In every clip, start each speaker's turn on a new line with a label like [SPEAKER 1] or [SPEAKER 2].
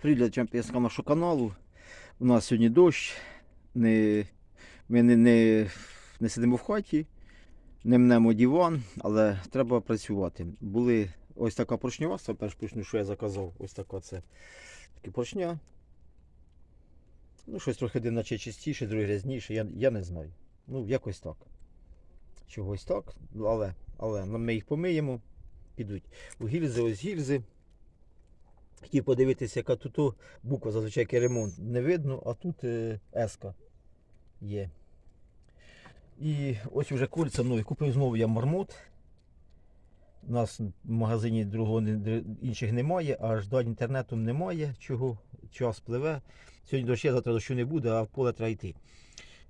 [SPEAKER 1] Привіт глядачам нашого каналу. У нас сьогодні дощ. Не, ми не, не, не сидимо в хаті, не мнемо диван, але треба працювати. Були ось така поршнева, це перш поршню, що я заказав. Ось така це такі поршня. Ну, щось трохи один наче чистіше, друге грязніше, я, я не знаю. Ну, якось так. Чогось так, але, але ми їх помиємо, підуть. У гільзи, ось гільзи. Хотів подивитися, яка тут буква, зазвичай ремонт не видно, а тут е, еска є. І ось вже кольця нові. Купив знову я мармот. У нас в магазині другого інших немає, а ждать інтернету немає. Чого? Час пливе. Сьогодні дощ завтра дощу не буде, а в поле треба йти.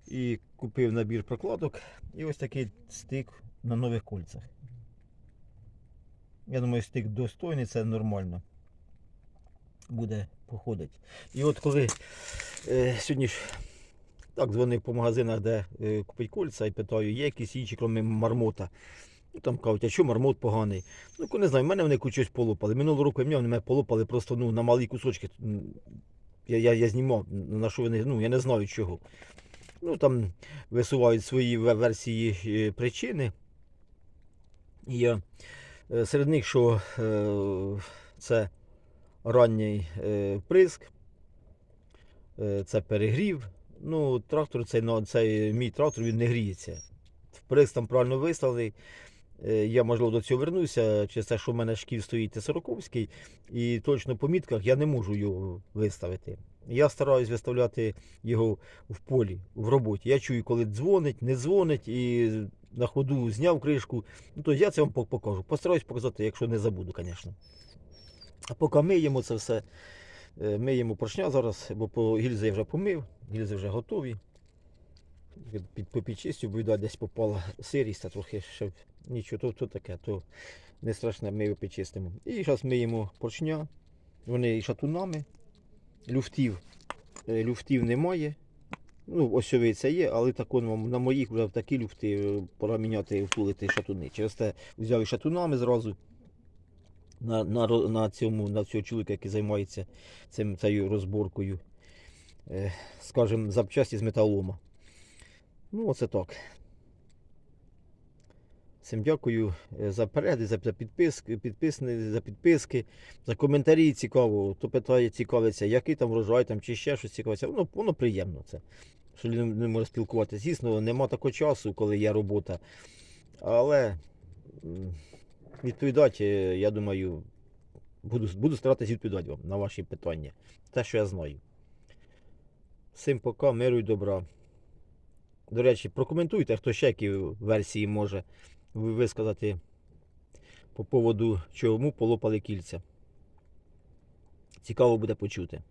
[SPEAKER 1] І купив набір прокладок і ось такий стик на нових кольцях. Я думаю, стик достойний, це нормально буде походити. І от коли е, сьогодні ж так дзвонив по магазинах, де е, купить кольця і питаю, є якісь інші, крім мармота. Ну, там кажуть, а що мармот поганий? Ну, не знаю, в мене вони щось полопали. Минулого року мене вони мене полопали просто ну, на малі кусочки. Я, я, я знімав, на що вони, ну, я не знаю чого. Ну, там висувають свої версії е, причини. І я, е, серед них, що е, це ранній е, приск, е, це перегрів. Ну, трактор цей, ну, цей мій трактор він не гріється. Вприск там правильно виставлений. Е, Я, можливо, до цього вернуся, через те, що в мене шків стоїть Т-40, і точно по мітках я не можу його виставити. Я стараюсь виставляти його в полі, в роботі. Я чую, коли дзвонить, не дзвонить, і на ходу зняв кришку. Ну, то я це вам покажу. Постараюсь показати, якщо не забуду, звісно. А поки миємо це все, е, миємо поршня зараз, бо по гільзи я вже помив, гільзи вже готові. Під, попідчистю, бо десь попала сирість, та трохи ще нічого, то, то таке, то не страшне, ми його підчистимо. І зараз миємо поршня. Вони шатунами. Люфтів, е, люфтів немає. Ну, осьовий це є, але так он, на моїх вже такі люфти е, пора міняти втулити шатуни. Через те взяв і шатунами зразу на, на, на, цьому, на цього чоловіка, який займається цим, цією розборкою, е, скажімо, запчасті з металолома. Ну, оце так. Всім дякую е, за перегляди, за підписки, за підписки, за коментарі цікаво. Хто питає, цікавиться, який там врожай, там, чи ще щось цікавиться. Воно, воно приємно це. Що не може спілкуватися. Звісно, нема такого часу, коли є робота. Але відповідати, е, я думаю, буду, буду старатися відповідати вам на ваші питання. Те, що я знаю. Всім пока, миру і добра. До речі, прокоментуйте, хто ще які версії може ви- висказати по поводу чому полопали кільця. Цікаво буде почути.